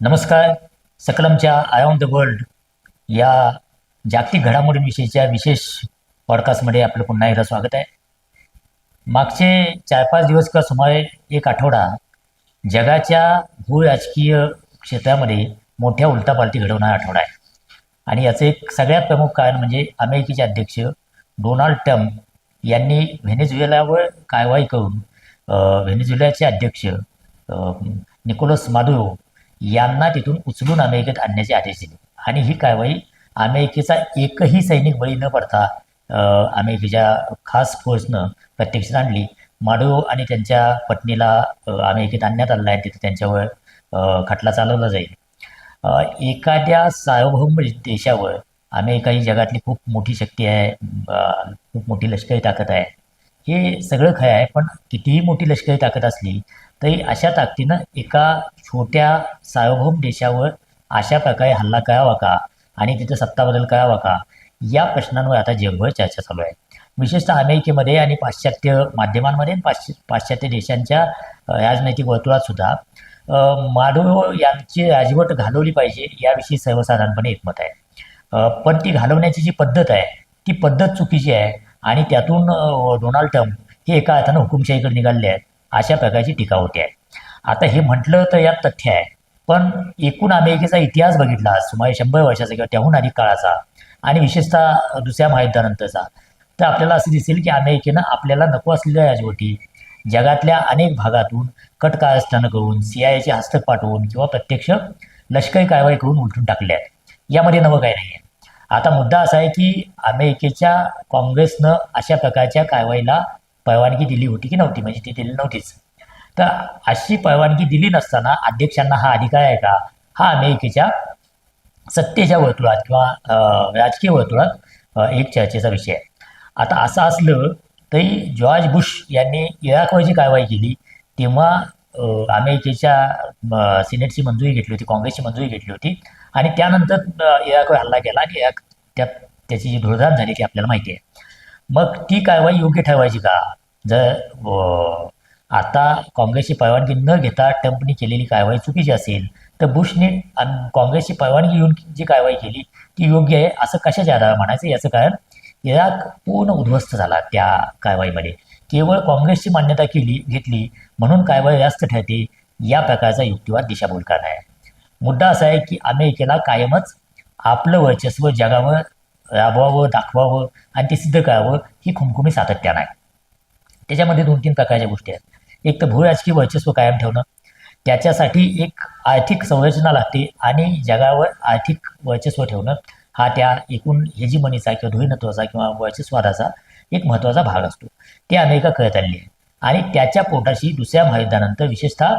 नमस्कार. सकलमच्या eye on the world या जागतिक घडामोडींविषयीच्या विशेष पॉडकास्टमध्ये आपलं पुन्हा एकदा स्वागत आहे. मागचे चार पाच दिवस किंवा सुमारे एक आठवडा जगाच्या भू राजकीय क्षेत्रामध्ये मोठ्या उलटापालटी घडवणारा आठवडा आहे. आणि याचं एक सगळ्यात प्रमुख कारण म्हणजे अमेरिकेचे अध्यक्ष डोनाल्ड ट्रम्प यांनी व्हेनेझुएलावर कारवाई करून व्हेनेझुएलाचे अध्यक्ष निकोलस मादुरो यांना तिथून उचलून अमेरिकेत आणण्याचे आदेश दिले. आणि ही कारवाई अमेरिकेचा एकही सैनिक बळी न पडता अमेरिकेच्या खास फोर्सनं प्रत्यक्षात आणली. माडो आणि त्यांच्या पत्नीला अमेरिकेत आणण्यात आलेलं आहे. तिथे त्यांच्यावर खटला चालवला जाईल. एखाद्या सार्वभौम देशावर अमेरिका ही जगातली खूप मोठी शक्ती आहे खूप मोठी लष्करी ताकद आहे. हे सगळं खरं आहे पण कितीही मोठी लष्करी ताकद असली तरी अशा ताकदीनं एका छोट्या सार्वभौम देशावर अशा प्रकारे हल्ला करावा का? आणि तिथे सत्ता बदल करावा का? या प्रश्नांवर आता जगभर चर्चा चालू आहे. विशेषतः अमेरिकेमध्ये आणि पाश्चात्य माध्यमांमध्ये आणि पाश्च पाश्चात्य देशांच्या राजनैतिक वर्तुळात सुद्धा माडुरो यांची राजवट घालवली पाहिजे याविषयी सर्वसाधारणपणे एकमत आहे. पण ती घालवण्याची जी पद्धत आहे ती पद्धत चुकीची आहे. आणि त्यातून डोनाल्ड ट्रम्प हे एका अर्थानं हुकुमशाहीकडे निघाले आहेत. अशा प्रकारची टीका होते. आहे आता हे म्हटलं तर यात तथ्य आहे. पण एकूण अमेरिकेचा इतिहास बघितला सुमारे शंभर वर्षाचा किंवा त्याहून अधिक काळाचा आणि विशेषतः दुसऱ्या महायुद्धानंतरचा तर आपल्याला असं दिसेल की अमेरिकेनं आपल्याला नको असलेल्या राजवटी जगातल्या अनेक भागातून कट कारस्थानं करून सी हस्तक पाठवून किंवा प्रत्यक्ष लष्करी कारवाई करून उलटून टाकल्या आहेत. यामध्ये नवं काही नाही आहे आता मुद्दा असा आहे की अमेरिकेच्या काँग्रेसनं अशा प्रकारच्या कारवाईला परवानगी दिली होती की नव्हती? म्हणजे ती दिली नव्हतीच. तर अशी परवानगी दिली नसताना अध्यक्षांना हा अधिकार आहे का? हा अमेरिकेच्या सत्तेच्या वर्तुळात किंवा राजकीय वर्तुळात एक चर्चेचा विषय आहे. आता असं असलं तरी जॉर्ज बुश यांनी इराकवर जी कारवाई केली तेव्हा अमेरिकेच्या सिनेटची मंजुरी घेतली होती काँग्रेसची मंजुरी घेतली होती. आणि त्यानंतर इराकवर हल्ला केला आणि इराक त्यात त्याची जी धुळधाण झाली ती आपल्याला माहिती आहे. मग ती कारवाई योग्य ठरवायची का? जर आता काँग्रेसची परवानगी न घेता ट्रम्पनी केलेली कारवाई चुकीची असेल तर बुशने काँग्रेसची परवानगी घेऊन जी कारवाई केली ती योग्य आहे असं कशाच्या आधारावर म्हणायचं? याचं कारण इराक पूर्ण उद्ध्वस्त झाला त्या कारवाईमध्ये. केवळ काँग्रेसची मान्यता केली घेतली म्हणून कारवाई जास्त ठरते या प्रकारचा युक्तिवाद दिशाभूल करणार. आहे मुद्दा असा आहे की अमेरिकेला कायमच आपलं वर्चस्व जगावर राबवावं दाखवावं आणि ते सिद्ध करावं ही खुमखुमी सातत्यानं आहे त्याच्यामध्ये दोन तीन प्रकारच्या गोष्टी आहेत. एक तर भूराजकीय वर्चस्व कायम ठेवणं. त्याच्यासाठी एक आर्थिक संरचना लागते आणि जगावर आर्थिक वर्चस्व ठेवणं. हा त्या एकूण हेजीमनीचा किंवा धुईनत्वाचा किंवा वर्चस्वादाचा एक महत्त्वाचा भाग असतो. ते अमेरिका करत आलेली आहे. आणि त्याच्या पोटाशी दुसऱ्या महायुद्धानंतर विशेषतः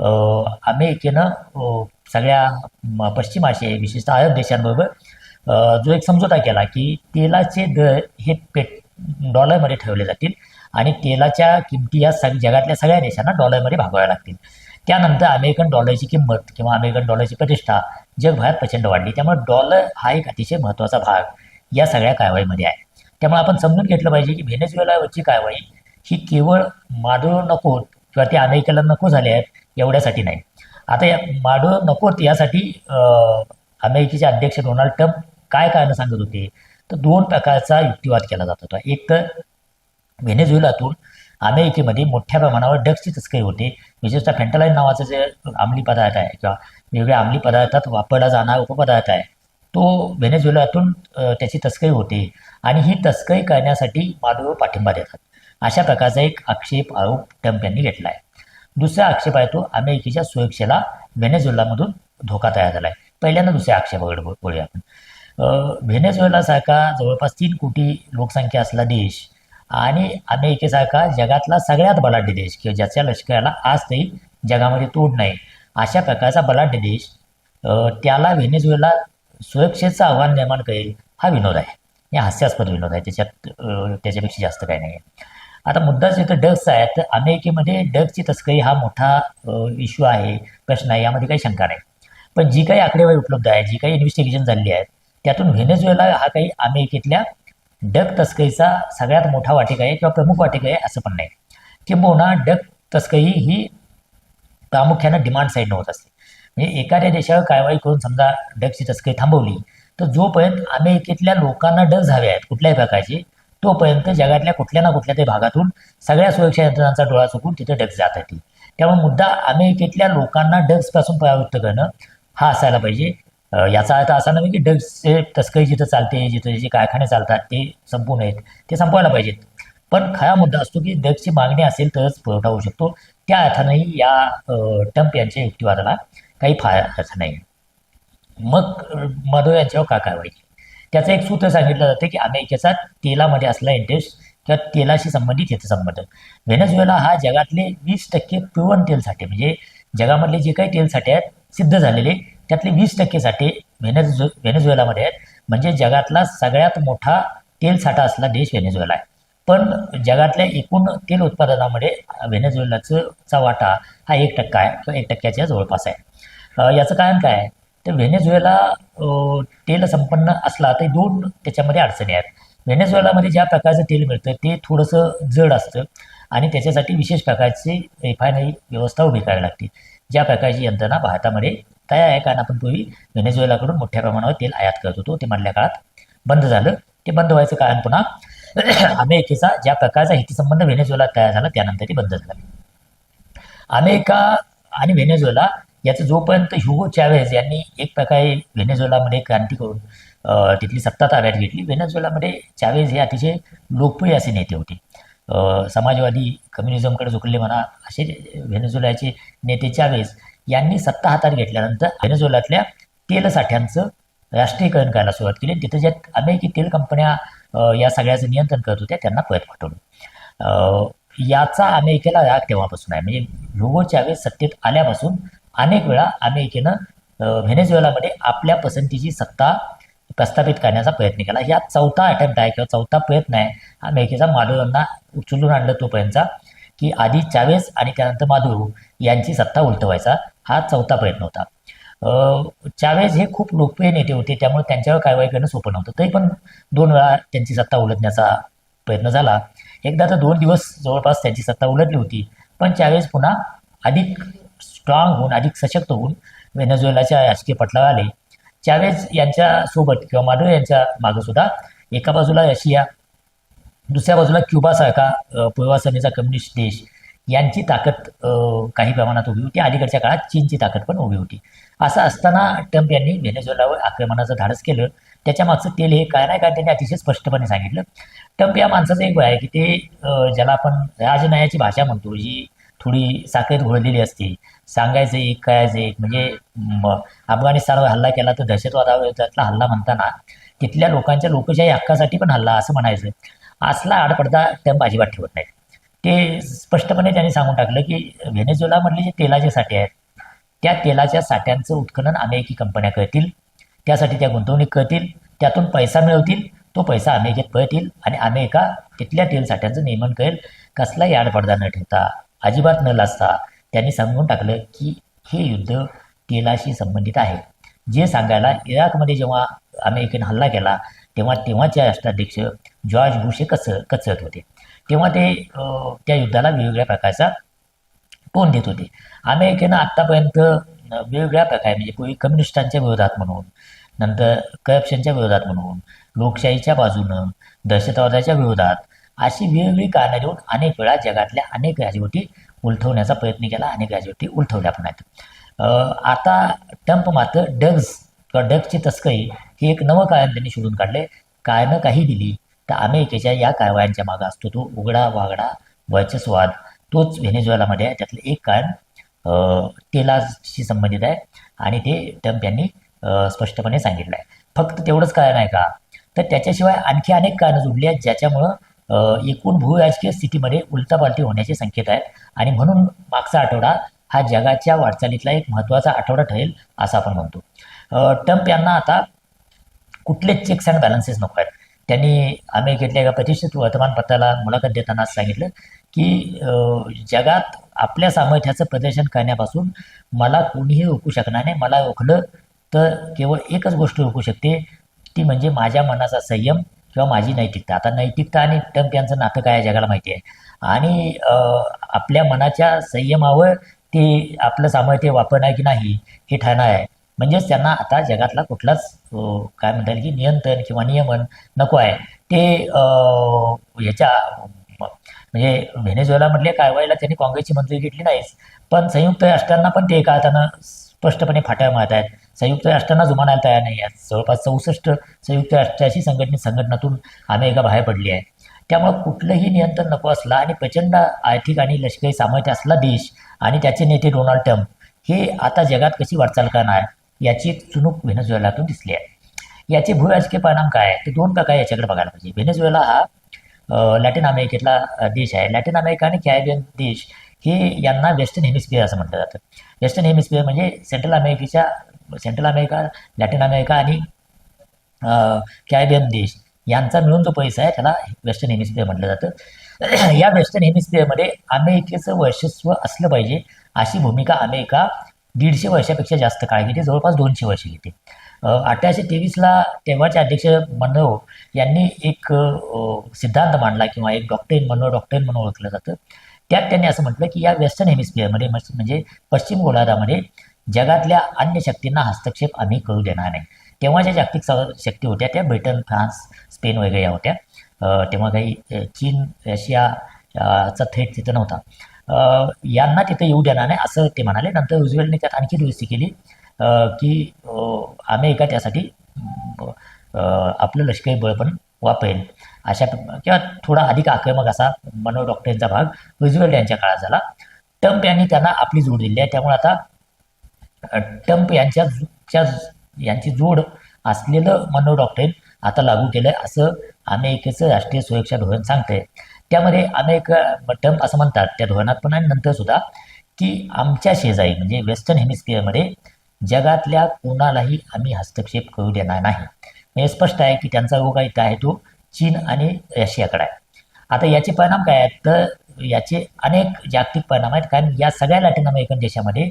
अमेरिकेनं सगळ्या म, पश्चिम आशिया विशेषतः अरब देशांबरोबर जो एक समझोता केला की तेलाचे दर हे पेट डॉलरमध्ये ठेवले जातील आणि तेलाच्या किमती या सग जगातल्या सगळ्या देशांना डॉलरमध्ये भागवाव्या लागतील. त्यानंतर अमेरिकन डॉलरची किंमत किंवा अमेरिकन डॉलरची प्रतिष्ठा जगभरात प्रचंड वाढली. त्यामुळे डॉलर हा एक अतिशय महत्त्वाचा भाग या सगळ्या कारवाईमध्ये आहे. त्यामुळे आपण समजून घेतलं पाहिजे की व्हेनेझुएलावरची कारवाई ही केवळ माडुरो नको किंवा ते अमेरिकेला नको झाले आहेत एवढ्यासाठी नाही. आता या माडुरो नकोत यासाठी अमेरिकेचे अध्यक्ष डोनाल्ड ट्रम्प काय कारण सांगत होते? तर दोन प्रकारचा युक्तिवाद केला जात होता. एक तर व्हेनेझुएलातून अमेरिकेमध्ये मोठ्या प्रमाणावर ड्रग्सची तस्करी होते. विशेषतः फेंटलाईन नावाचं जे अंमली पदार्थ आहे किंवा वेगवेगळ्या अंमली पदार्थात वापरला जाणारा उपपदार्थ आहे तो व्हेनेझुएलातून त्याची तस्करी होते आणि ही तस्करी करण्यासाठी माडुरो पाठिंबा देतात. अशा प्रकारचा एक आक्षेप आरोप ट्रम्प यांनी घेतला आहे. दुसरा आक्षेप आहे तो अमेरिकेच्या सुरक्षेला व्हेनेझुएलामधून धोका तयार झाला आहे पहिल्यांदा दुसऱ्या आक्षेपाकडे बोलूया आपण. व्हेनेझुएलासारखा जवळपास तीन कोटी लोकसंख्या असला देश आणि अमेरिकेसारखा जगातला सगळ्यात बलाढ्य देश किंवा ज्याच्या लष्कराला आज तरी जगामध्ये तोड नाही. अशा प्रकारचा बलाढ्य देश त्याला व्हेनेझुएला सुरक्षेचं आव्हान निर्माण करेल हा विनोद आहे. हे हास्यास्पद विनोद आहे. त्याच्यात त्याच्यापेक्षा जास्त काही नाही आहे आता मुद्दा इथं तर आहेत. तर अमेरिकेमध्ये ड्रग्सची तस्करी हा मोठा इश्यू आहे प्रश्न आहे यामध्ये काही शंका नाही. पण जी काही आकडेवारी उपलब्ध आहे जी काही इन्व्हेस्टिगेशन झालेली आहे त्यातून व्हेनेझुएला हा काही अमेरिकेतल्या डग तस्करीचा सगळ्यात मोठा वाटेक आहे किंवा प्रमुख वाटेक आहे असं पण नाही. किंबहुना डग तस्करी ही प्रामुख्यानं डिमांड साईडनं होत असते. म्हणजे एखाद्या देशावर कारवाई करून समजा डगची तस्करी थांबवली तर जोपर्यंत अमेरिकेतल्या लोकांना डग हवे आहेत कुठल्याही प्रकारचे तोपर्यंत जगातल्या कुठल्या ना कुठल्या तरी भागातून सगळ्या सुरक्षा यंत्रणांचा डोळा चुकून तिथे ड्रग्ज जात राहतील त्यामुळे मुद्दा अमेरिकेतल्या लोकांना ड्रग्जपासून प्रवृत्त करणं हा असायला पाहिजे. याचा अर्थ असा नव्हे की ड्रग्सचे तस्करी जिथं चालते जिथं जे कारखाने चालतात ते संपू नयेत ते संपवायला पाहिजेत. पण खरा मुद्दा असतो की ड्रग्सची मागणी असेल तरच पुरवठा होऊ शकतो. त्या अर्थानंही या ट्रम्प यांच्या युक्तिवादाला काही फार अर्थ नाही. मग अ, माधव यांच्यावर का कारवाई त्याचं एक सूत्र सांगितलं जातं की अमेरिकेचा तेलामध्ये असला इंटरेस्ट किंवा तेलाशी संबंधित हितसंबंध व्हेनेझुएला हा जगातले वीस टक्के प्युअन तेल साठे म्हणजे जगामधले जे काही तेल साठे आहेत सिद्ध झालेले त्यातले वीस टक्के साठे व्हेनेझु व्हेनेझुएलामध्ये आहेत. म्हणजे जगातला सगळ्यात मोठा तेल साठा असला देश व्हेनेझुएला आहे. पण जगातल्या एकूण तेल उत्पादनामध्ये व्हेनेझुएलाचा चा वाटा हा एक टक्का आहे किंवा एक टक्क्याच्या जवळपास आहे. याचं कारण काय आहे? तर व्हेनेझुएला तेल संपन्न असला तरी दोन त्याच्यामध्ये अडचणी आहेत. व्हेनेझुएलामध्ये ज्या प्रकारचं तेल मिळतं ते थोडंसं जड असतं आणि त्याच्यासाठी विशेष प्रकारची रिफायनरी व्यवस्था उभी करावी लागते. ज्या प्रकारची यंत्रणा भारतामध्ये तयार आहे कारण आपण पूर्वी व्हेनेझुएलाकडून मोठ्या प्रमाणावर तेल आयात करत होतो ते मधल्या काळात बंद झालं. ते बंद व्हायचं कारण पुन्हा अमेरिकेचा ज्या प्रकारचा हितसंबंध व्हेनेझुएला तयार झाला त्यानंतर ते बंद झालं. अमेरिका आणि व्हेनेझुएला याचं जोपर्यंत ह्युगो चॅवेज यांनी एक प्रकारे व्हेनेझुएलामध्ये क्रांती करून तिथली सत्ता ताब्यात घेतली. व्हेनेझुएलामध्ये चॅवेज हे अतिशय लोकप्रिय असे नेते होते. समाजवादी कम्युनिझमकडे झुकले म्हणा असे व्हेनेझुएलाचे नेते चॅवेज यांनी सत्ता हातात घेतल्यानंतर व्हेनेझुएलातल्या तेलसाठ्यांचं राष्ट्रीयकरण करायला सुरुवात केली तिथं ज्या अमेरिकी तेल कंपन्या या सगळ्याचं नियंत्रण करत होत्या त्यांना परत पाठवलं. याचा अमेरिकेला राग तेव्हापासून आहे. म्हणजे ह्युगो चॅवेज सत्तेत आल्यापासून अनेक वेळा अमेरिकेनं व्हेनेझुएलामध्ये आपल्या पसंतीची सत्ता प्रस्थापित करण्याचा प्रयत्न केला. या चौथा अटेम्प्ट आहे किंवा चौथा प्रयत्न आहे. अमेरिकेचा माधुरांना उचलून आणलं तोपर्यंतचा की आधी चावेस आणि त्यानंतर माधुरो यांची सत्ता उलटवायचा हा चौथा प्रयत्न होता. अ, चावेज हे खूप लोकप्रिय नेते होते त्यामुळे त्यांच्यावर कारवाई करणं सोपं नव्हतं. तरी पण दोन वेळा त्यांची सत्ता उलटण्याचा प्रयत्न झाला. एकदा तर दोन दिवस जवळपास त्यांची सत्ता उलटली होती पण चावेज पुन्हा अधिक स्ट्रॉंग होऊन अधिक सशक्त होऊन व्हेनेझुएलाच्या राजकीय पटलावर आले. चावेज यांच्यासोबत किंवा माधव यांच्या मागं सुद्धा एका बाजूला रशिया दुसऱ्या बाजूला क्युबासारखा पूर्वासनेचा कम्युनिस्ट देश यांची ताकद काही प्रमाणात उभी होती. अलीकडच्या काळात चीनची ताकद पण उभी होती. असं असताना ट्रम्प यांनी व्हेनेझुएलावर आक्रमणाचं धाडस केलं. त्याच्या मागचं तेल हे काय नाही काय त्यांनी अतिशय स्पष्टपणे सांगितलं. ट्रम्प या माणसाचं एक वय आहे की ते ज्याला आपण राजनयाची भाषा म्हणतो जी थोडी साखरेत घोळलेली असते. सांगायचं एक करायचं एक. म्हणजे म, अफगाणिस्तानवर हल्ला केला तर दहशतवादाविरोधातला हल्ला म्हणताना तिथल्या लोकांच्या लोकशाही हक्कासाठी पण हल्ला असं म्हणायचं. असला आडपडदा त्या अजिबात ठेवत नाहीत. ते स्पष्टपणे त्यांनी सांगून टाकलं की व्हेनेझुएलामधले जे तेलाचे साठे आहेत त्या तेलाच्या साठ्यांचं उत्खनन अमेरिकी कंपन्या करतील. त्यासाठी त्या गुंतवणूक करतील. त्यातून पैसा मिळवतील. तो पैसा अमेरिकेत पळतील आणि अमेरिका तिथल्या तेल साठ्यांचं नियमन करेल. कसलाही आडपडदा न ठेवता. अजिबात न लाजता त्यांनी सांगून टाकलं की हे युद्ध तेलाशी संबंधित आहे. जे सांगायला इराकमध्ये जेव्हा अमेरिकेनं हल्ला केला तेव्हा तेव्हाचे राष्ट्राध्यक्ष जॉर्ज बुश हे कच कचरत होते. तेव्हा ते त्या युद्धाला वेगवेगळ्या प्रकारचा टोन देत होते. अमेरिकेनं आत्तापर्यंत वेगवेगळ्या प्रकारे म्हणजे पूर्वी कम्युनिस्टांच्या विरोधात म्हणून नंतर करप्शनच्या विरोधात म्हणून लोकशाहीच्या बाजूनं दहशतवादाच्या विरोधात अशी वेगवेगळी कारणं देऊन अनेक वेळा जगातल्या अनेक राजवटी उलथवण्याचा प्रयत्न केला अनेक राजवटी उलथवल्या पण आहेत आता ट्रम्प मात्र ड्रग्ज किंवा ड्रग्जची तस्करी हे एक नवं कारण त्यांनी शोधून काढले कारणं काही दिली तर अमेरिकेच्या या कारवायांच्या मागं असतो तो उघडा वागडा वर्चस्वाद तोच व्हेनेझुएलामध्ये आहे. त्यातलं एक कारण तेलाशी संबंधित आहे आणि ते ट्रम्प यांनी स्पष्टपणे सांगितलं आहे फक्त तेवढंच कारण आहे का? तर त्याच्याशिवाय आणखी अनेक कारणं जुडली आहेत ज्याच्यामुळं एकूण भूराजकीय स्थितीमध्ये उलटापालटी होण्याचे संकेत आहेत. आणि म्हणून मागचा आठवडा हा जगाच्या वाटचालीतला एक महत्त्वाचा आठवडा ठरेल असं आपण म्हणतो. ट्रम्प यांना आता कुठलेच चेक्स अँड बॅलन्सेस नको आहेत. त्यांनी अमेरिकेतल्या एका प्रतिष्ठित वर्तमानपत्राला मुलाखत देताना सांगितलं की जगात आपल्या सामर्थ्याचं प्रदर्शन करण्यापासून मला कोणीही रोखू शकणार नाही. मला रोखलं तर केवळ एकच गोष्ट रोखू शकते ती म्हणजे माझ्या मनाचा संयम किंवा माझी नैतिकता आता नैतिकता आणि ट्रम्प यांचं नातं काय आहे जगाला माहिती आहे. आणि आपल्या मनाच्या संयमावर ते आपलं सामर्थ्य वापरणार की नाही हे ठरणार आहे. म्हणजेच त्यांना आता जगातला कुठलाच काय म्हणता येईल की नियंत्रण किंवा नियमन नको आहे. ते याच्या म्हणजे काय कारवाईला त्यांनी काँग्रेसची मंजुरी घेतली नाहीच. पण संयुक्त राष्ट्रांना पण ते एका हातानं स्पष्टपणे फाट्या मारत आहेत संयुक्त राष्ट्रांना जुमानायला तयार नाही आहेत जवळपास चौसष्ट संयुक्त राष्ट्राशी संघटनेत संघटनातून अमेरिका बाहेर पडली आहे. त्यामुळं कुठलंही नियंत्रण नको असला आणि प्रचंड आर्थिक आणि लष्करी सामर्थ्य असला देश आणि त्याचे नेते डोनाल्ड ट्रम्प हे आता जगात कशी वाटचाल करणार याची एक चुणूक व्हेनेझुएलातून दिसली आहे. याचे भूराजकीय परिणाम काय आहे ते दोन प्रकारे याच्याकडे बघायला पाहिजे. व्हेनेझुएला हा लॅटिन अमेरिकेतला देश आहे. लॅटिन अमेरिका आणि कॅरेबियन देश हे यांना वेस्टर्न हेमिस्फिअर असं म्हटलं जातं. वेस्टर्न हेमिस्फिअर म्हणजे सेंट्रल अमेरिकेच्या सेंट्रल अमेरिका लॅटिन अमेरिका आणि कॅबियन देश यांचा मिळून जो पैसा आहे त्याला वेस्टर्न हेमिस्फिअर म्हटलं जातं. या वेस्टर्न हेमिस्फिअरमध्ये अमेरिकेचं वर्चस्व असलं पाहिजे अशी भूमिका अमेरिका दीडशे वर्षापेक्षा जास्त काळ घेते जवळपास दोनशे वर्ष घेते. अठराशे तेवीसला तेव्हाचे अध्यक्ष मनरो यांनी एक सिद्धांत मांडला किंवा एक डॉक्टरीन मनरो डॉक्टरीन म्हणून ओळखलं जातं. त्यात त्यांनी असं म्हटलं की या वेस्टर्न हेमिस्फिअरमध्ये म्हणजे पश्चिम गोलार्धामध्ये जगातल्या अन्य शक्तींना हस्तक्षेप आम्ही करू देणार नाही. तेव्हा ज्या जागतिक शक्ती होत्या त्या ब्रिटन फ्रान्स स्पेन वगैरे या होत्या. तेव्हा काही चीन रशिया चा थेट तिथं नव्हता. यांना तिथं येऊ देणार नाही असं ते म्हणाले. नंतर रुझवेल्टने त्यात आणखी दुरुस्ती केली की अमेरिका त्यासाठी आपलं लष्करी बळ पण वापरेल अशा किंवा थोडा अधिक आक्रमक असा मनो डॉक्टरांचा भाग रुझवेल्ट यांच्या काळात झाला. ट्रम्प यांनी त्यांना आपली जोड दिली आहे. त्यामुळे आता ट्रम्प यांच्या यांची जोड असलेलं मनो डॉक्टरीन आता लागू केलं आहे असं अमेरिकेचं राष्ट्रीय सुरक्षा धोरण सांगतंय. त्यामध्ये अमेरिका ट्रम्प असं म्हणतात त्या धोरणात पण आणि नंतर सुद्धा की आमच्या शेजारी म्हणजे वेस्टर्न हेमिस्फिअरमध्ये जगातल्या कोणालाही आम्ही हस्तक्षेप करू देणार नाही. म्हणजे स्पष्ट आहे की त्यांचा रोग आहे आहे तो? चीन आणि रशियाकडे आहे. आता याचे परिणाम काय आहेत? तर याचे अनेक जागतिक परिणाम आहेत. कारण या सगळ्या लॅटिन अमेरिकन देशामध्ये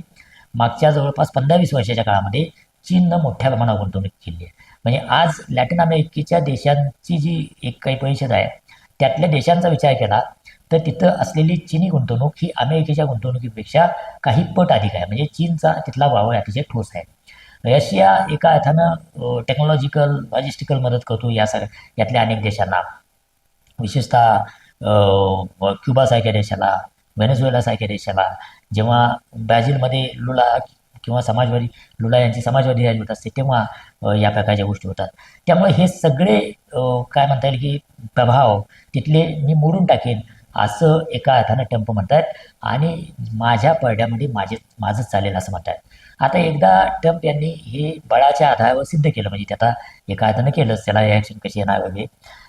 मागच्या जवळपास पंधरा वीस वर्षाच्या काळामध्ये चीननं मोठ्या प्रमाणावर गुंतवणूक केली आहे. म्हणजे आज लॅटिन अमेरिकेच्या देशांची जी एक काही परिषद आहे त्यातल्या देशांचा विचार केला तर तिथं असलेली चीनी गुंतवणूक ही अमेरिकेच्या गुंतवणुकीपेक्षा काही पट अधिक आहे. म्हणजे चीनचा तिथला वावर अतिशय ठोस आहे. रशिया एका अर्थानं टेक्नॉलॉजिकल लॉजिस्टिकल मदत करतो या सगळ्या यातल्या अनेक देशांना. विशेषतः क्युबासारख्या देशाला व्हेनेझुएलासारख्या देशाला. जेव्हा ब्राझीलमध्ये लुला किंवा समाजवादी लुला यांची समाजवादी राजवट असते तेव्हा या प्रकारच्या गोष्टी होतात. त्यामुळे हे सगळे काय म्हणता येईल की प्रभाव तिथले मी मोडून टाकेन असं एका अर्थानं ट्रम्प म्हणतात आणि माझ्या पडद्यामध्ये माझे माझंच चालेल असं म्हणतात. आता एकदा ट्रम्प यांनी हे बळाच्या आधारावर सिद्ध केलं म्हणजे त्याचा एका अर्थानं केलंच त्याला रिॲक्शन कशी येणार वगैरे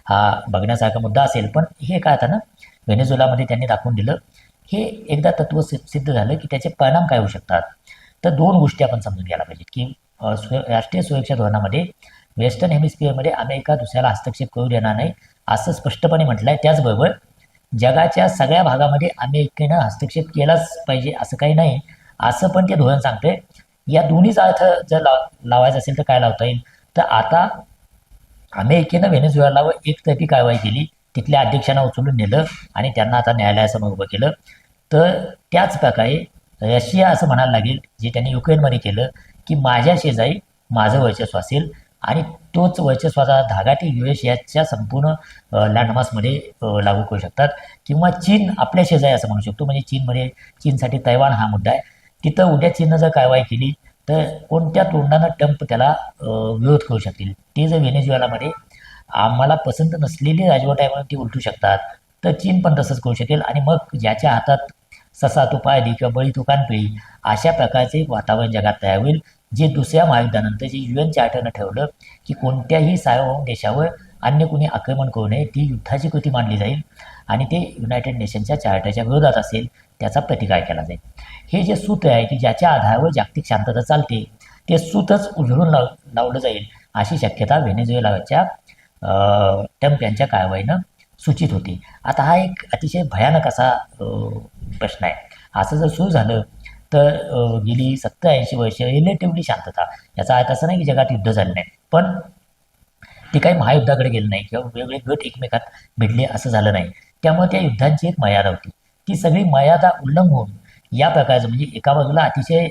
हा बघण्यासारखा मुद्दा असेल पण हे एका अर्थानं व्हेनेझुलामध्ये त्यांनी दाखवून दिलं हे एकदा तत्व सि- सिद्ध झालं की त्याचे परिणाम काय होऊ शकतात? तर दोन गोष्टी आपण समजून घ्यायला पाहिजेत की सु राष्ट्रीय सुरक्षा धोरणामध्ये वेस्टर्न हेमिस्फिअरमध्ये अमेरिका दुसऱ्याला हस्तक्षेप करू देणार नाही असं स्पष्टपणे म्हटलं आहे त्याचबरोबर जगाच्या सगळ्या भागामध्ये अमेरिकेनं हस्तक्षेप केलाच पाहिजे असं काही नाही असं पण ते धोरण सांगते या दोन्हीचा अर्थ जर लाव लावायचा असेल तर काय लावता येईल? तर आता अमेरिकेनं व्हेनेझुएलावर एकतर्फी कारवाई केली. तिथल्या अध्यक्षांना उचलून नेलं आणि त्यांना आता न्यायालयासमोर उभं केलं. तर त्याच प्रकारे रशिया असं म्हणायला लागेल जे त्यांनी युक्रेनमध्ये केलं की माझ्या शेजारी माझं वर्चस्व असेल आणि तोच वर्चस्वाचा धागा ते यू एस याच्या संपूर्ण लँडमार्कमध्ये लागू करू शकतात. किंवा चीन आपल्या शेजारी असं म्हणू शकतो म्हणजे चीनमध्ये चीनसाठी तैवान हा मुद्दा आहे. तिथं उद्या चीननं जर कारवाई केली तर कोणत्या तोंडानं ट्रम्प त्याला विरोध करू शकतील? ते जर व्हेनेझुएलामध्ये आम्हाला पसंत नसलेली राजवट आहे म्हणून ती उलटू शकतात. तर चीन पण तसंच करू शकेल आणि मग ज्याच्या हातात ससा तो पायली किंवा बळी तो कानपिळी अशा प्रकारचे वातावरण जगात तयार होईल जे दुसऱ्या महायुद्धानंतर जे यू एन चार्टरनं ठेवलं की कोणत्याही सार्वभौम देशावर अन्य कोणी आक्रमण करू नये ती युद्धाची कृती मानली जाईल आणि ते युनायटेड नेशनच्या चार्टरच्या विरोधात असेल त्याचा प्रतिकार केला जाईल. हे जे सूत्र आहे की ज्याच्या आधारावर जागतिक शांतता चालते ते सूतच उधळून लाव लावलं जाईल अशी शक्यता व्हेनेझुएलाच्या ट्रम्प यांच्या कारवाईनं सूचित होती. आता हा एक अतिशय भयानक असा प्रश्न आहे. असं जर सुरू झालं तर गेली सत्तर ऐंशी वर्ष रिलेटिव्हली शांतता. याचा अर्थ असा नाही की जगात युद्ध झालं नाही. पण ते काही महायुद्धाकडे गेलं नाही किंवा वेगवेगळे गट एकमेकात भिडले असं झालं नाही. त्यामुळे त्या युद्धांची एक मर्यादा होती. ती सगळी मर्यादा उल्लंघून या प्रकारचं म्हणजे एका बाजूला अतिशय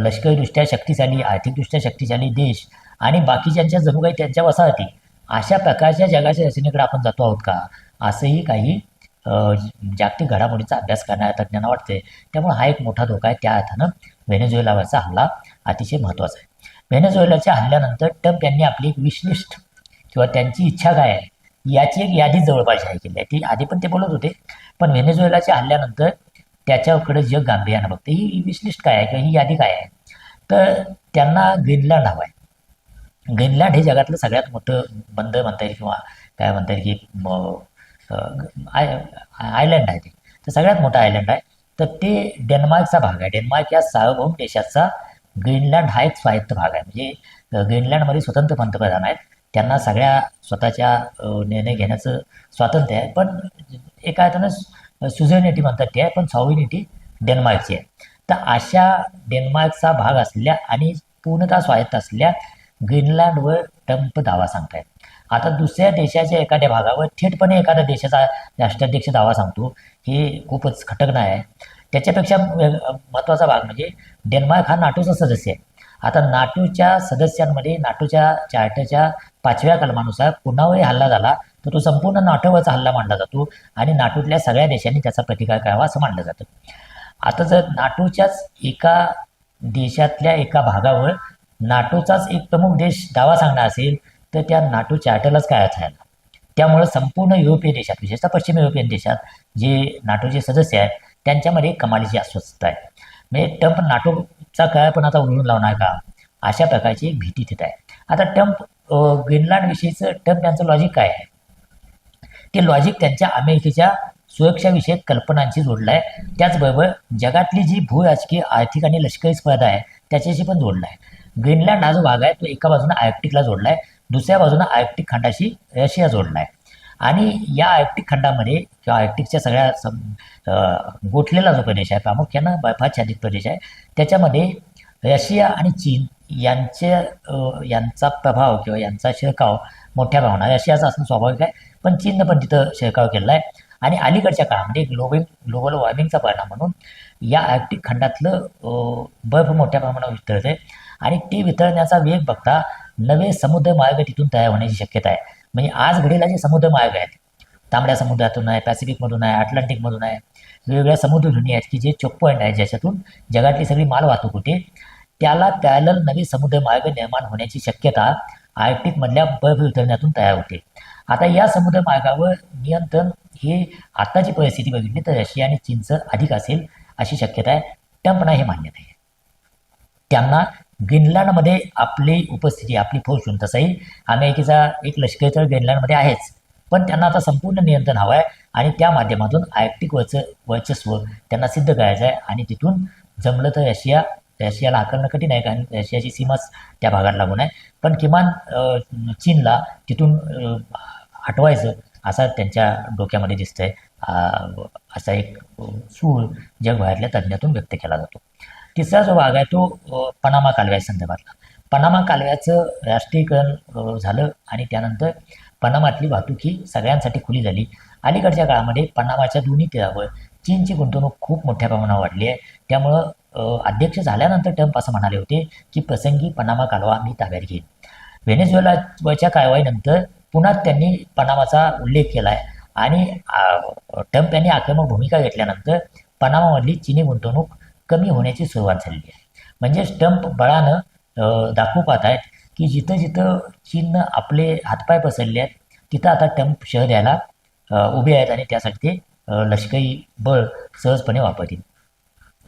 लष्करीदृष्ट्या शक्तिशाली आर्थिकदृष्ट्या शक्तिशाली देश आणि बाकीच्यांच्या जणू काही त्यांच्या वसाहती अशा प्रकारच्या जगाच्या रचनेकडे आपण जातो आहोत का? असंही काही जागतिक घडामोडीचा अभ्यास करणाऱ्या तज्ज्ञांना वाटते त्यामुळे हा एक मोठा धोका आहे. त्या अर्थानं व्हेनेझुएलावरचा हल्ला अतिशय महत्त्वाचा आहे. व्हेनेझुएलाच्या हल्ल्यानंतर ट्रम्प यांनी आपली एक विशलिस्ट किंवा त्यांची इच्छा काय आहे याची एक यादी जवळपास जाहीर केली आहे. ती आधी पण ते बोलत होते. पण व्हेनेझुएलाच्या हल्ल्यानंतर त्याच्याकडे जग गांभीर्यानं बघते. ही विशलिस्ट काय आहे किंवा ही यादी काय आहे? तर त्यांना ग्रीनलँड हवं आहे. ग्रीनलँड हे जगातलं सगळ्यात मोठं बंद म्हणता येईल किंवा काय म्हणता येईल की आय आयलँड आहे ते. तर सगळ्यात मोठं आयलँड आहे. तर ते डेन्मार्कचा भाग आहे. डेन्मार्क या सार्वभौम देशाचा ग्रीनलँड हा एक स्वायत्त भाग आहे. म्हणजे ग्रीनलँडमध्ये स्वतंत्र पंतप्रधान आहेत. त्यांना सगळ्या स्वतःच्या निर्णय घेण्याचं स्वातंत्र्य आहे. पण एका अर्थानं सुझर्निटी म्हणतात ते आहे पण सॉविनिटी डेन्मार्कची आहे. तर अशा डेन्मार्कचा भाग असलेल्या आणि पूर्णतः स्वायत्त असलेल्या ग्रीनलँडवर ट्रम्प दावा सांगतायत. आता दुसऱ्या देशाच्या एखाद्या भागावर थेटपणे एखाद्या देशाचा राष्ट्राध्यक्ष दावा सांगतो. हे खूपच खटकणं आहे. त्याच्यापेक्षा महत्त्वाचा भाग म्हणजे डेन्मार्क हा नाटोचा सदस्य आहे. आता नाटोच्या सदस्यांमध्ये नाटोच्या चार्टरच्या पाचव्या कलमानुसार कुणावरही हल्ला झाला तर तो संपूर्ण नाटोवरचा हल्ला मानला जातो आणि नाटोतल्या सगळ्या देशांनी त्याचा प्रतिकार करावा असं मानलं जातं. आता जर नाटोच्याच एका देशातल्या एका भागावर नाटोचाच एक प्रमुख देश दावा सांगणार असेल तर त्या नाटोच्या चार्टरलाच काय अर्थ आहे त्यामुळं संपूर्ण युरोपियन देशात विशेषतः पश्चिम युरोपियन देशात जे नाटोचे सदस्य आहेत त्यांच्यामध्ये कमालीची अस्वस्थता आहे. म्हणजे ट्रम्प नाटोचा काय पण आता उघडून लावणार का? अशा प्रकारची एक भीती तिथं आहे. आता ट्रम्प ग्रीनलँडविषयीचं ट्रम्प यांचं लॉजिक काय आहे? ते लॉजिक त्यांच्या अमेरिकेच्या सुरक्षाविषयक कल्पनांशी जोडलं आहे. त्याचबरोबर जगातली जी भू राजकीय आर्थिक आणि लष्करी स्पर्धा आहे त्याच्याशी पण जोडला आहे. ग्रीनलँड हा जो भाग आहे तो एका बाजूनं आयक्टिकला जोडला आहे दुसऱ्या बाजूनं आयक्टिक खंडाशी रशिया जोडला आहे आणि या आयक्टिक खंडामध्ये किंवा आयक्टिकच्या सगळ्या सम गोठलेला जो प्रदेश आहे प्रामुख्यानं बर्फाच्छादित प्रदेश आहे त्याच्यामध्ये रशिया आणि चीन यांचे यांचा प्रभाव किंवा यांचा शिरकाव मोठ्या प्रमाणात रशियाचा असणं स्वाभाविक आहे पण चीननं पण तिथं शिरकाव केलेला आहे. आणि अलीकडच्या काळामध्ये ग्लोबल ग्लोबल वॉर्मिंगचा परिणाम म्हणून या आर्क्टिक खंडातलं बर्फ मोठ्या प्रमाणावर वितळत आहे आणि ते वितळण्याचा वेग बघता नवे समुद्र मार्ग तिथून तयार होण्याची शक्यता आहे. म्हणजे आज घडीला जे समुद्र मार्ग आहेत तांबड्या समुद्रातून आहे पॅसिफिकमधून आहे अटलांटिकमधून आहे वेगवेगळ्या समुद्रधुनी आहेत की जे चोक पॉईंट आहेत ज्याच्यातून जगातली सगळी माल वाहतूक होते त्याला पॅरल नवे समुद्र मार्ग निर्माण होण्याची शक्यता आर्क्टिकमधल्या बर्फ वितरण्यातून तयार होते. आता या समुद्र मार्गावर नियंत्रण हे आत्ताची परिस्थिती बघितली तर रशिया आणि चीनचं अधिक असेल अशी शक्यता आहे. ट्रम्पना हे मान्य नाही त्यांना ग्रीनलँडमध्ये आपली उपस्थिती आपली फौज ठेवून तसंही अमेरिकेचा एक लष्करी तळ ग्रीनलँडमध्ये आहेच. पण त्यांना आता संपूर्ण नियंत्रण हवं आहे आणि त्या माध्यमातून आयक्टिक वर्च वर्चस्व त्यांना सिद्ध करायचं आहे. आणि तिथून जमलं तर रशिया रशियाला हाकलणं कठीण आहे. कारण रशियाची सीमाच त्या भागात लागून आहे. पण किमान चीनला तिथून हटवायचं असा त्यांच्या डोक्यामध्ये दिसतंय. असा एक सूळ सूर जगभरातल्या तज्ज्ञातून व्यक्त केला जातो. तिसरा जो भाग आहे तो पनामा कालव्या संदर्भातला. पनामा कालव्याचं राष्ट्रीयकरण झालं आणि त्यानंतर पनामातली वाहतूक ही सगळ्यांसाठी खुली झाली. अलीकडच्या काळामध्ये पनामाच्या दोन्ही तीरावर चीनची गुंतवणूक खूप मोठ्या प्रमाणावर वाढली आहे. त्यामुळं अध्यक्ष झाल्यानंतर ट्रम्प असं म्हणाले होते की प्रसंगी पनामा कालवा मी ताब्यात घेईन. व्हेनेझुएलावरच्या कारवाईनंतर पुन्हा त्यांनी पनामाचा उल्लेख केला आहे आणि ट्रम्प यांनी आक्रमक भूमिका घेतल्यानंतर पनामामधली चीनी गुंतवणूक कमी होण्याची सुरुवात झालेली आहे. म्हणजेच ट्रम्प बळानं दाखवू पाहत आहेत की जिथं जिथं चीननं आपले हातपाय पसरले आहेत तिथं आता ट्रम्प शहर यायला उभे आहेत आणि त्यासाठी ते लष्करी बळ सहजपणे वापरतील.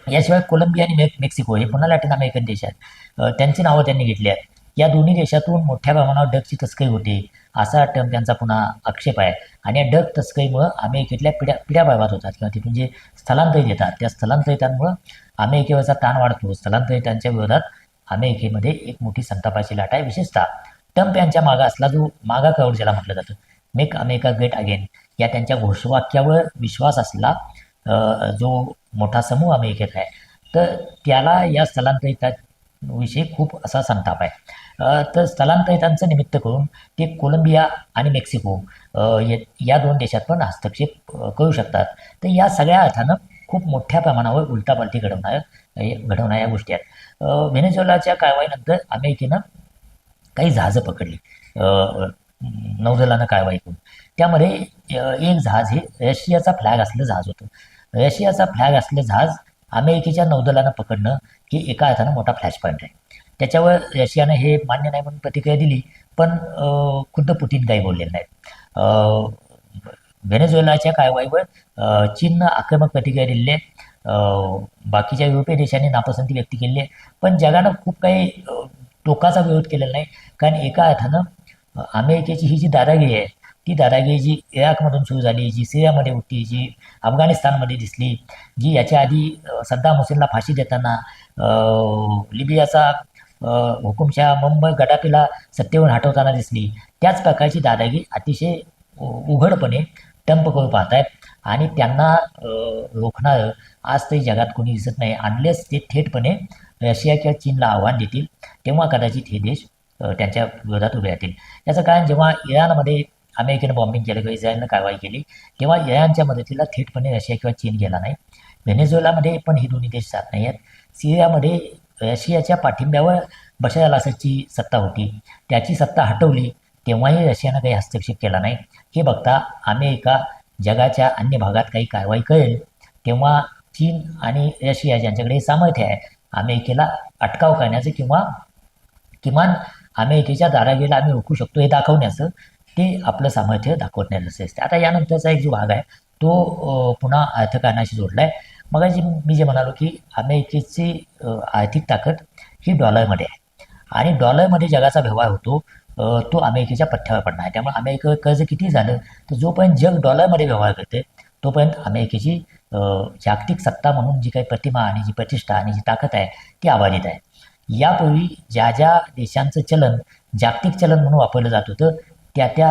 याशिवाय कोलंबिया आणि मेक मेक्सिको हे पुन्हा लॅटिन अमेरिकन देश आहेत. त्यांची नावं त्यांनी घेतली आहेत. या दोन्ही देशातून मोठ्या प्रमाणावर डगची तस्करी होते. असा टर्म त्यांचा पुन्हा आक्षेप आहे. आणि या डग तस्करीमुळं अमेरिकेतल्या पिढ्या पिढ्या बर्बाद होतात. किंवा तिथून जे स्थलांतरित येतात त्या स्थलांतरितांमुळं अमेरिकेवरचा ताण वाढतो. स्थलांतरितांच्या विरोधात अमेरिकेमध्ये एक मोठी संतापाची लाट आहे. विशेषतः ट्रम्प यांच्या मागा असला जो मागा कवड ज्याला म्हटलं जातं. Make America great again. या त्यांच्या घोषवाक्यावर विश्वास असला जो मोठा समूह अमेरिकेत आहे. तर त्याला या स्थलांतरिताविषयी खूप असा संताप आहे. तर स्थलांतरितांचं निमित्त करून ते कोलंबिया आणि मेक्सिको या- दोन देशात पण हस्तक्षेप करू शकतात. तर या सगळ्या अर्थानं खूप मोठ्या प्रमाणावर उलटापालटी घडवणाऱ्या हे घडवणाऱ्या गोष्टी आहेत. व्हेनेझुएलाच्या कारवाईनंतर अमेरिकेनं काही जहाजं पकडली. नौदलानं कारवाई करून. त्यामध्ये एक जहाज हे रशियाचा फ्लॅग असलेलं जहाज होतं. रशियाचा फ्लॅग असलेलं जहाज अमेरिकेच्या नौदलानं पकडणं ही एका अर्थानं मोठा फ्लॅश पॉईंट आहे. त्याच्यावर रशियानं हे मान्य नाही म्हणून प्रतिक्रिया दिली पण खुद्द पुतीन काही बोललेले नाहीत. व्हेनेझुएलाच्या कारवाईवर चीननं आक्रमक प्रतिक्रिया दिली आहे बाकीच्या युरोपीय देशांनी नापसंती व्यक्त केली आहे पण जगानं खूप काही टोकाचा विरोध केलेला नाही. कारण एका अर्थानं अमेरिकेची ही जी दादागिरी आहे ती दादागिरी जी इराकमधून सुरू झाली जी सिरियामध्ये उठली जी अफगाणिस्तानमध्ये दिसली जी याच्या आधी सद्दाम हुसेनला फाशी देताना लिबियाचा हुकुमशहा मुंबई गडापीला सत्तेवरून हटवताना दिसली. त्याच प्रकारची दादागिरी अतिशय उ- उघडपणे टंप करू पाहत आहेत आणि त्यांना रोखणारं आज तरी जगात कोणी दिसत नाही. अनलेस ते थेटपणे रशिया किंवा चीनला आव्हान देतील तेव्हा कदाचित हे देश त्यांच्या विरोधात उभे राहतील. याचं कारण जेव्हा इराणमध्ये अमेरिकेनं बॉम्बिंग केलं किंवा इस्रायलनं कारवाई केली तेव्हा इराणच्या मदतीला थेटपणे रशिया किंवा चीन गेला नाही. व्हेनेझुएलामध्ये पण हे दोन्ही देश साथ नाही आहेत सिरियामध्ये रशियाच्या पाठिंब्यावर बशर अल असदची सत्ता होती. त्याची सत्ता हटवली तेव्हाही रशियानं काही हस्तक्षेप केला नाही. हे बघता अमेरिका जगाच्या अन्य भागात काही कारवाई करेल तेव्हा चीन आणि रशिया ज्यांच्याकडे सामर्थ्य आहे अमेरिकेला अटकाव करण्याचं किंवा किमान अमेरिकेच्या दारागिरीला आम्ही रोखू शकतो हे दाखवण्याचं ते आपलं सामर्थ्य दाखवण्याचं असते. आता यानंतरचा एक जो भाग आहे तो पुन्हा अर्थकारणाशी जोडला आहे मग मी जे म्हणालो की अमेरिकेची आर्थिक ताकद ही डॉलरमध्ये आहे. आणि डॉलरमध्ये जगाचा व्यवहार होतो तो अमेरिकेच्या पथ्यावर पडणार आहे. त्यामुळे अमेरिकेवर कर्ज किती झालं तर जोपर्यंत जग डॉलरमध्ये व्यवहार करते तोपर्यंत अमेरिकेची जागतिक सत्ता म्हणून जी काही प्रतिमा आणि जी प्रतिष्ठा आणि जी ताकद आहे ती अबाधित आहे. यापूर्वी ज्या ज्या देशांचं चलन जागतिक चलन म्हणून वापरलं जात होतं त्या त्या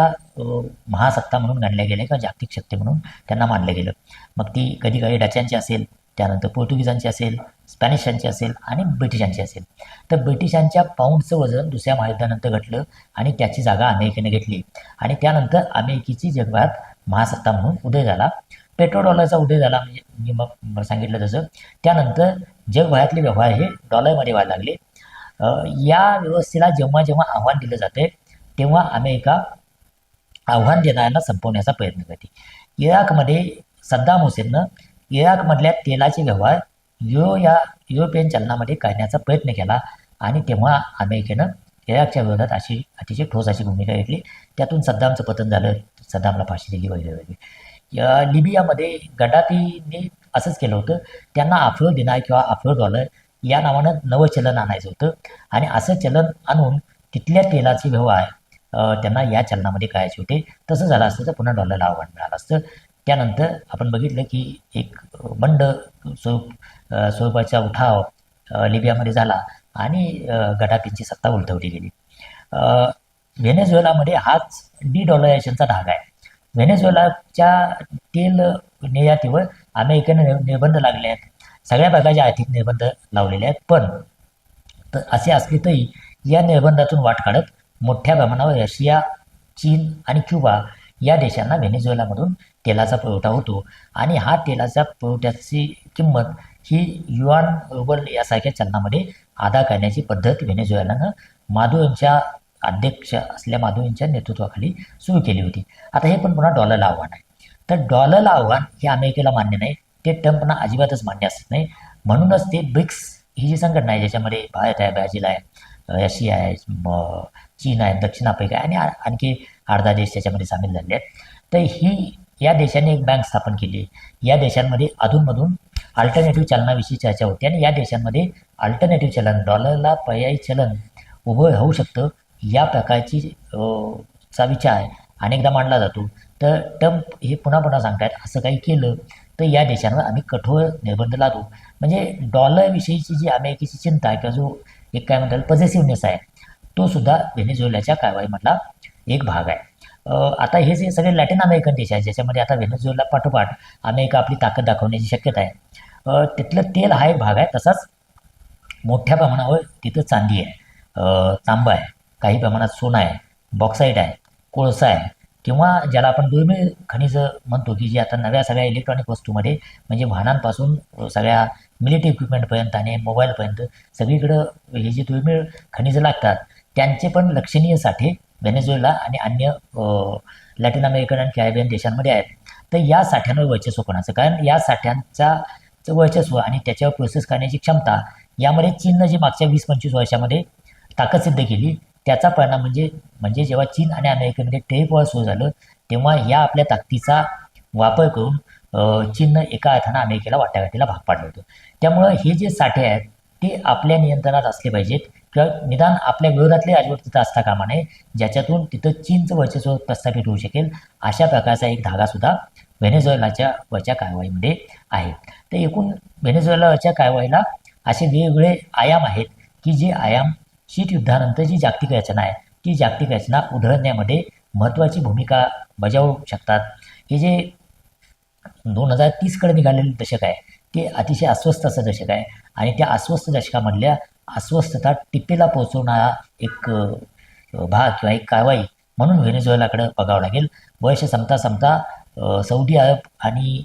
महासत्ता म्हणून गणल्या गेल्या किंवा जागतिक शक्ती म्हणून त्यांना मानलं गेलं. मग ती कधी कधी डचांची असेल त्यानंतर पोर्तुगीजांची असेल स्पॅनिशांची असेल आणि ब्रिटिशांची असेल. तर ब्रिटिशांच्या पाऊंडचं वजन दुसऱ्या महायुद्धानंतर घटलं आणि त्याची जागा अमेरिकेने घेतली. आणि त्यानंतर अमेरिकेची जगभरात महासत्ता म्हणून उदय झाला. पेट्रो डॉलरचा उदय झाला म्हणजे मी मग सांगितलं तसं. त्यानंतर जगभरातले व्यवहार हे डॉलरमध्ये व्हायला लागले. या व्यवस्थेला जेव्हा जेव्हा आव्हान दिलं जाते तेव्हा अमेरिका आव्हान देणाऱ्यांना संपवण्याचा प्रयत्न करते. इराकमध्ये सद्दाम हुसेननं इराकमधल्या तेलाचे व्यवहार युरो या युरोपियन चलनामध्ये करण्याचा प्रयत्न केला आणि तेव्हा अमेरिकेनं इराकच्या विरोधात अशी अतिशय ठोस अशी भूमिका घेतली. त्यातून सद्दामचं पतन झालं सद्दामला फाशी दिली वगैरे वगैरे. या लिबियामध्ये गडाफीने असंच केलं होतं त्यांना आफ्रो दिनार किंवा आफ्रो डॉलर या नावानं नवं चलन आणायचं होतं. आणि असं चलन आणून तिथल्या तेलाचे व्यवहार त्यांना या चलनामध्ये करायचे होते. तसं झालं असतं तर पुन्हा डॉलरला आव्हान मिळालं असतं. त्यानंतर आपण बघितलं की एक बंड स्वरूप स्वरूपाचा उठाव लिबियामध्ये झाला आणि अ, सत्ता उलटवली गेली. व्हेनेझुएलामध्ये हाच डी डॉलरायझेशनचा धागा आहे. व्हेनेझुएलाच्या तेल निर्यातीवर अमेरिकेने निर्बंध लागले आहेत. सगळ्या प्रकारचे आर्थिक निर्बंध लावलेले आहेत. पण तर असे असले तरी या निर्बंधातून वाट काढत मोठ्या प्रमाणावर रशिया चीन आणि क्युबा या देशांना व्हेनेझुएलामधून तेलाचा पुरवठा होतो. आणि हा तेलाच्या पुरवठ्याची किंमत ही युआन रुबल यासारख्या चलनामध्ये अदा करण्याची पद्धत व्हेनेझुएलानं माधो यांच्या अध्यक्ष असल्या माधो यांच्या नेतृत्वाखाली सुरू केली होती. आता हे पण पुन्हा डॉलरला आव्हान आहे. तर डॉलरला आव्हान हे अमेरिकेला मान्य नाही ते ट्रम्पना अजिबातच मान्य असत नाही. म्हणूनच ते ब्रिक्स ही जी संघटना आहे ज्याच्यामध्ये भारत आहे ब्राझील आहे रशिया आहे चीन आहे दक्षिण आफ्रिका आणि आणखी अर्धा देश त्याच्यामध्ये सामील झाले आहेत. तर ही या देशांनी एक बँक स्थापन केली. या देशांमध्ये अधूनमधून अल्टरनेटिव्ह चलनाविषयी चर्चा होते आणि या देशांमध्ये अल्टरनेटिव्ह चलन डॉलरला पर्यायी चलन उभं होऊ शकतं या प्रकारची चा विचार अनेकदा मांडला जातो. तर ट्रम्प हे पुन्हा पुन्हा सांगतात असं काही केलं तर या देशांवर आम्ही कठोर निर्बंध लादू. म्हणजे डॉलरविषयीची जी अमेरिकेची चिंता किंवा जो एक काय म्हणतात पजेसिव्हनेस आहे. तो सुद्धा व्हेनेझुएलाच्या कारवाईमधला एक भाग आहे. आता हे जे सगळे लॅटिन अमेरिकन देश आहेत ज्याच्यामध्ये आता व्हेनेझुएला पाठोपाठ अमेरिका आपली ताकद दाखवण्याची शक्यता आहे तिथलं तेल हा एक भाग आहे तसाच मोठ्या प्रमाणावर तिथं चांदी आहे तांबा आहे काही प्रमाणात सोनं आहे बॉक्साईट आहे कोळसा आहे किंवा ज्याला आपण दुर्मिळ खनिज म्हणतो की जे आता नव्या सगळ्या इलेक्ट्रॉनिक वस्तूमध्ये म्हणजे वाहनांपासून सगळ्या मिलिटरी इक्विपमेंटपर्यंत आणि मोबाईलपर्यंत सगळीकडं हे जे दुर्मिळ खनिज लागतात त्यांचे पण लक्षणीय साठे व्हेनेझुएला आणि अन्य लॅटिन अमेरिकन आणि कॅरेबियन देशांमध्ये आहेत. तर या साठ्यांवर वर्चस्व कोणाचं? कारण या साठ्यांचा वर्चस्व आणि त्याच्यावर प्रोसेस करण्याची क्षमता यामध्ये चीननं जी मागच्या वीस पंचवीस वर्षामध्ये ताकद सिद्ध केली त्याचा परिणाम म्हणजे म्हणजे जेव्हा चीन आणि अमेरिकेमध्ये टेरिफ वॉर सुरू झालं तेव्हा या आपल्या ताकदीचा वापर करून चीननं एका अर्थानं अमेरिकेला वाटाघाटीला भाग पाडलं होतं. त्यामुळं हे जे साठे आहेत ते आपल्या नियंत्रणात असले पाहिजेत किंवा निदान आपल्या विरोधातले राजवट तिथं असता कामा नये ज्याच्यातून तिथं चीनचं वर्चस्व प्रस्थापित होऊ शकेल अशा प्रकारचा एक धागासुद्धा व्हेनेझुएलाच्या वरच्या कारवाईमध्ये आहे. तर एकूण व्हेनेझुएलाच्या कारवाईला असे वेगवेगळे आयाम आहेत की जे आयाम शीतयुद्धानंतर जी जागतिक रचना आहे ती जागतिक रचना उधळण्यामध्ये महत्त्वाची भूमिका बजावू शकतात. हे जे दोन हजार तीसकडे निघालेलं दशक आहे ते अतिशय अस्वस्थ असं दशक आहे आणि त्या अस्वस्थ दशकामधल्या अस्वस्थता टिपेला पोहोचवणारा एक भाग किंवा एक कारवाई म्हणून व्हेनेझुएलाकडे बघावं लागेल. वर्ष संपता संपता सौदी अरब आणि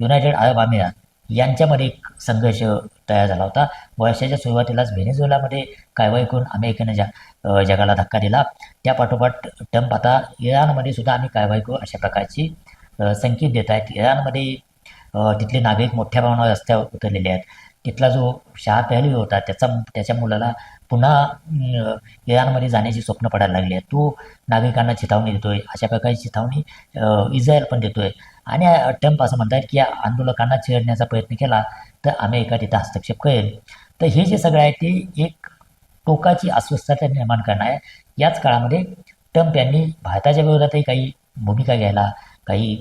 युनायटेड अरब अमिरात यांच्यामध्ये एक संघर्ष तयार झाला होता. वर्षाच्या सुरुवातीलाच व्हेनेझुएलामध्ये कारवाई करून अमेरिकेनं जा जगाला धक्का दिला. त्या पाठोपाठ ट्रम्प आता इराणमध्ये सुद्धा आम्ही कारवाई करू अशा प्रकारची संकेत देत आहेत. इराणमध्ये तिथले नागरिक मोठ्या प्रमाणावर रस्त्यावर उतरलेले आहेत. तिथला जो शहा पहलवी होता त्याचा त्याच्या मुलाला पुन्हा इराणमध्ये जाण्याची स्वप्न पडायला लागली आहे. तो नागरिकांना चिथावणी देतोय अशा प्रकारची चिथावणी इस्रायल पण देतोय. आणि ट्रम्प असं म्हणतात की या आंदोलकांना छेडण्याचा प्रयत्न केला तर अमेरिका तिथं हस्तक्षेप करेल. तर हे जे सगळं आहे ते एक टोकाची अस्वस्थता निर्माण करणं आहे. याच काळामध्ये ट्रम्प यांनी भारताच्या विरोधातही काही भूमिका घ्यायला काही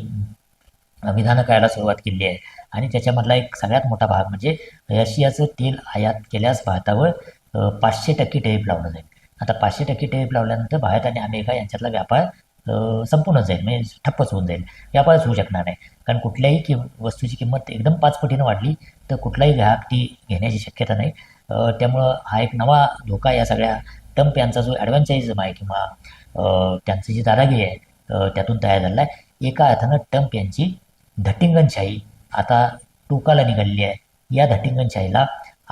विधानं करायला सुरुवात केली आहे. आणि त्याच्यामधला एक सगळ्यात मोठा भाग म्हणजे रशियाचं तेल आयात केल्यास भारतावर पाचशे टक्के टेप लावलं जाईल. आता पाचशे टक्के टेप लावल्यानंतर भारत आणि अमेरिका यांच्यातला व्यापार संपूर्णच संपूनच जाईल म्हणजे ठप्पच होऊन जाईल. व्यापारच होऊ शकणार नाही. कारण कुठल्याही कि वस्तूची किंमत एकदम पाच पटीनं वाढली तर कुठलाही ग्राहक ती घेण्याची शक्यता नाही. त्यामुळं हा एक नवा धोका या सगळ्या ट्रम्प यांचा जो ॲडव्हेंचरिझम आहे किंवा त्यांचं त्यांची जी दादागिरी आहे त्यातून तयार झालेला आहे. एका अर्थानं ट्रम्प यांची धटिंगनशाही आता टोकाला निघालेली आहे. या धटिंगनशाहीला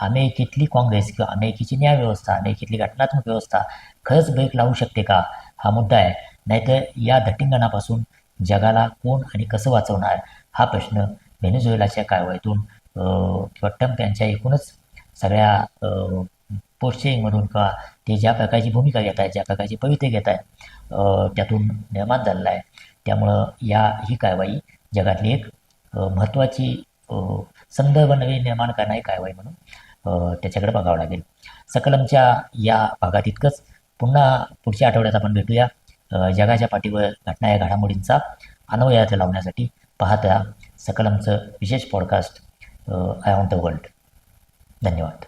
अमेरिकेतली काँग्रेस किंवा अमेरिकेची न्यायव्यवस्था अमेरिकेतली घटनात्मक व्यवस्था खरंच ब्रेक लावू शकते का? हा मुद्दा आहे. नाहीतर या धटिंगणापासून जगाला कोण आणि कसं वाचवणार? हा प्रश्न व्हेनेझुएलाच्या कारवाईतून किंवा ट्रम्प यांच्या एकूणच सगळ्या अं, पोस्टिंगमधून किंवा ते ज्या प्रकारची भूमिका घेत आहेत ज्या प्रकारची पवित्रे घेत आहेत त्यातून निर्माण झालेला आहे. त्यामुळं या ही कारवाई जगातली एक महत्त्वाची संदर्भ नवीन निर्माण करणारी कारवाई म्हणून त्याच्याकडे बघावं लागेल. सकलमच्या या भागात इतकंच. पुन्हा पुढच्या आठवड्यात आपण भेटूया. जगाच्या पाठीवर घटना या घडामोडींचा अन्वयार्थ लावण्यासाठी पाहत राहा सकलमचं विशेष पॉडकास्ट अराउंड द वर्ल्ड धन्यवाद.